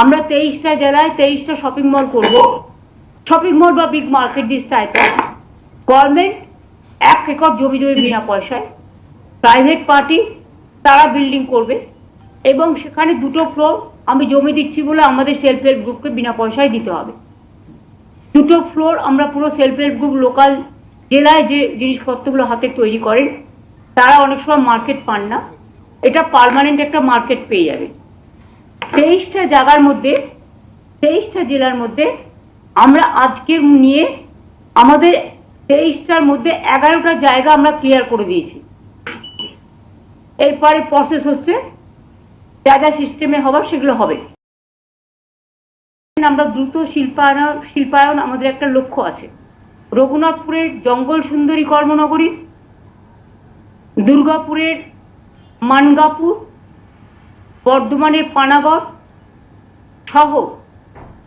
আমরা তেইশটা জেলায় তেইশটা শপিং মল করব। শপিং মল বা big market this type government এক একর জমি দেবে বিনা পয়সায়। প্রাইভেট পার্টি তারা বিল্ডিং করবে। এবং সেখানে দুটো ফ্লোর আমি জমি দিচ্ছি বলে আমাদের সেলফ হেল্প গ্রুপকে বিনা পয়সায় দিতে হবে। দুটো ফ্লোর আমরা পুরো সেলফ হেল্প গ্রুপ লোকাল জেলায় যে জিনিসপত্রগুলো হাতে তৈরি করেন, তারা অনেক সময় মার্কেট পান না। এটা পার্মানেন্ট একটা মার্কেট পেয়ে যাবে। তেইশটা জায়গার মধ্যে, তেইশটা জেলার মধ্যে আমরা আজকে নিয়ে আমাদের তেইশটার মধ্যে এগারোটা জায়গা আমরা ক্লিয়ার করে দিয়েছি। এরপরে প্রসেস হচ্ছে যা যা সিস্টেমে হবার সেগুলো হবে। আমরা দ্রুত শিল্পায়ন শিল্পায়ন আমাদের একটা লক্ষ্য আছে। রঘুনাথপুরের জঙ্গল সুন্দরী কর্মনগরী, দুর্গাপুরের মানগাপুর বর্ধমানের পানাগড় সহ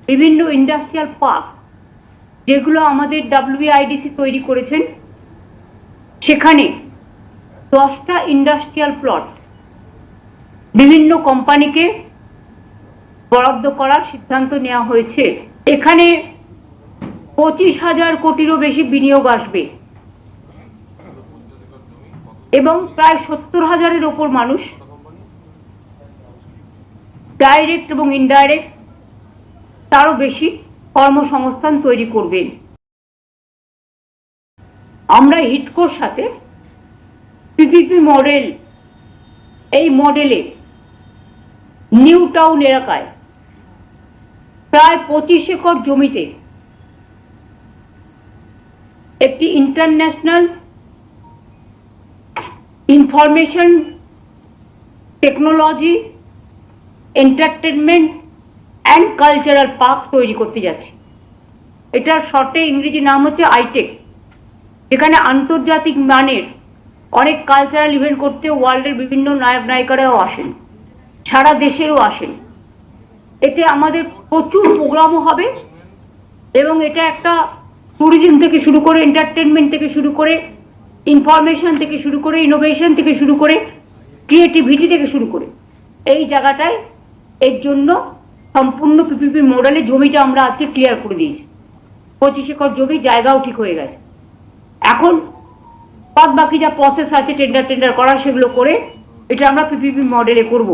বিভিন্ন ইন্ডাস্ট্রিয়াল পার্ক যেগুলো আমাদের ডাব্লিউআইডিসি তৈরি করেছেন। সেখানে দশটা ইন্ডাস্ট্রিয়াল প্লট বিভিন্ন কোম্পানিকে বরাদ্দ করার সিদ্ধান্ত নেওয়া হয়েছে। এখানে পঁচিশ হাজার কোটিরও বেশি বিনিয়োগ আসবে এবং প্রায় সত্তর হাজারের ওপর মানুষ ডাইরেক্ট এবং ইনডাইরেক্ট তারও বেশি কর্মসংস্থান তৈরি করবে। আমরা হিটকোর সাথে পিপিপি মডেল এই মডেলে নিউ টাউন এলাকায় প্রায় পঁচিশ একর জমিতে একটি international information technology entertainment and cultural park তৈরি করতে যাচ্ছে। এটার শর্টে ইংরেজি নাম হচ্ছে আইটেক যেখানে আন্তর্জাতিক মানের অনেক কালচারাল ইভেন্ট করতে ওয়ার্ল্ডের বিভিন্ন নায়ক নায়িকারাও আসেন, সারা দেশেরও আসেন। এতে আমাদের প্রচুর প্রোগ্রামও হবে এবং এটা একটা ট্যুরিজম থেকে শুরু করে এন্টারটেনমেন্ট থেকে শুরু করে ইনফরমেশন থেকে শুরু করে ইনোভেশন থেকে শুরু করে ক্রিয়েটিভিটি থেকে শুরু করে। এই জায়গাটায় এর জন্য সম্পূর্ণ পিপিপি মডেলে জমিটা আমরা আজকে ক্লিয়ার করে দিয়েছি। পঁচিশ একর জমি, জায়গাও ঠিক হয়ে গেছে। এখন বাদ বাকি যা প্রসেস আছে টেন্ডার টেন্ডার করা, সেগুলো করে এটা আমরা পিপিপি মডেলে করব।